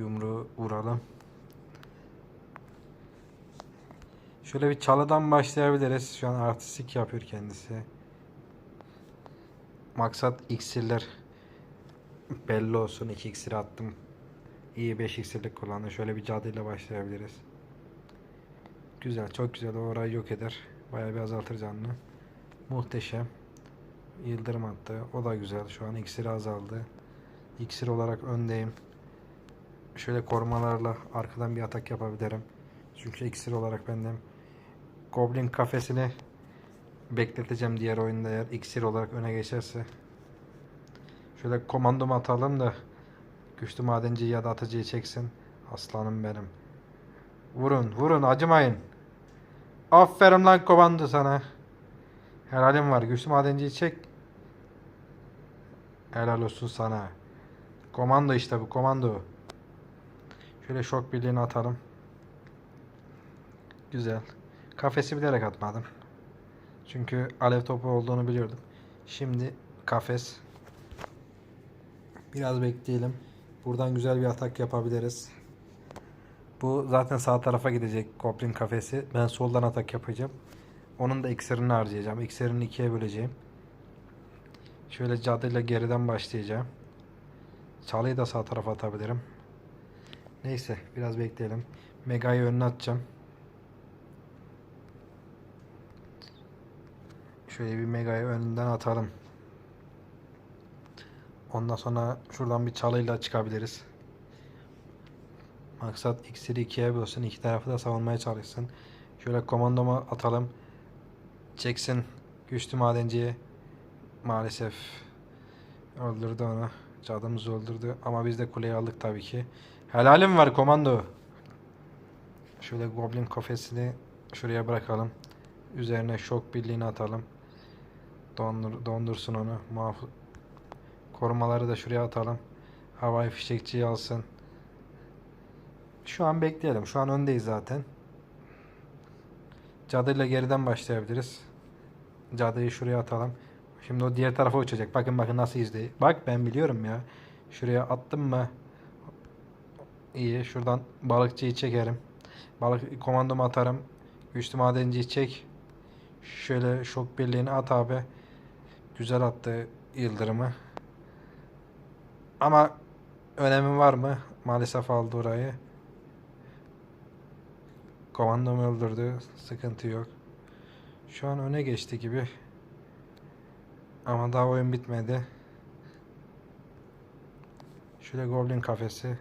yumruğu vuralım. Şöyle bir çalıdan başlayabiliriz. Şu an artistik yapıyor kendisi. Maksat iksirler belli olsun. 2 iksir attım. İyi 5 iksirlik kullandı. Şöyle bir cadıyla başlayabiliriz. Güzel, çok güzel. Orayı yok eder. Bayağı bir azaltır canını. Muhteşem. Yıldırım attı. O da güzel. Şu an iksiri azaldı. İksir olarak öndeyim. Şöyle korumalarla arkadan bir atak yapabilirim. Çünkü iksir olarak benden Goblin kafesini bekleteceğim diğer oyunda eğer iksir olarak öne geçerse. Şöyle komandomu atalım da güçlü madenciyi ya da atıcıyı çeksin. Aslanım benim. Vurun, vurun, acımayın. Aferin lan komando sana. Helalim var. Güçlü madenciyi çek. Helal olsun sana. Komando işte bu komando. Şöyle şok birliğini atalım. Güzel. Kafesi bilerek atmadım. Çünkü alev topu olduğunu biliyordum. Şimdi kafes. Biraz bekleyelim. Buradan güzel bir atak yapabiliriz. Bu zaten sağ tarafa gidecek Goblin kafesi. Ben soldan atak yapacağım. Onun da iksirini harcayacağım. İksirini ikiye böleceğim. Şöyle cadıyla geriden başlayacağım. Çalıyı da sağ tarafa atabilirim. Neyse biraz bekleyelim. Mega'yı önüne atacağım. Şöyle bir Mega'yı önden atalım. Ondan sonra şuradan bir çalıyla çıkabiliriz. Maksat iksiri ikiye bölsün. iki tarafı da savunmaya çalışsın. Şöyle komandoma atalım. Çeksin güçlü madenciyi. Maalesef öldürdü onu. Cadımız öldürdü. Ama biz de kuleyi aldık tabii ki. Helalim var komando. Şöyle goblin kafesini şuraya bırakalım. Üzerine şok birliğini atalım. Dondur, dondursun onu. Muhaf Korumaları da şuraya atalım. Havai fişekçiyi alsın. Şu an bekleyelim. Şu an öndeyiz zaten. Cadıyla geriden başlayabiliriz. Cadıyı şuraya atalım. Şimdi o diğer tarafa uçacak. Bakın bakın nasıl izliyor. Bak ben biliyorum ya. Şuraya attım mı? İyi. Şuradan balıkçıyı çekerim. Balık komandomu atarım. Güçlü madenciyi çek. Şöyle şok birliğini at abi. Güzel attı yıldırımı. Ama önemi var mı? Maalesef aldı orayı. Komandomu öldürdü. Sıkıntı yok. Şu an öne geçti gibi. Ama daha oyun bitmedi. Şöyle Goblin kafesi.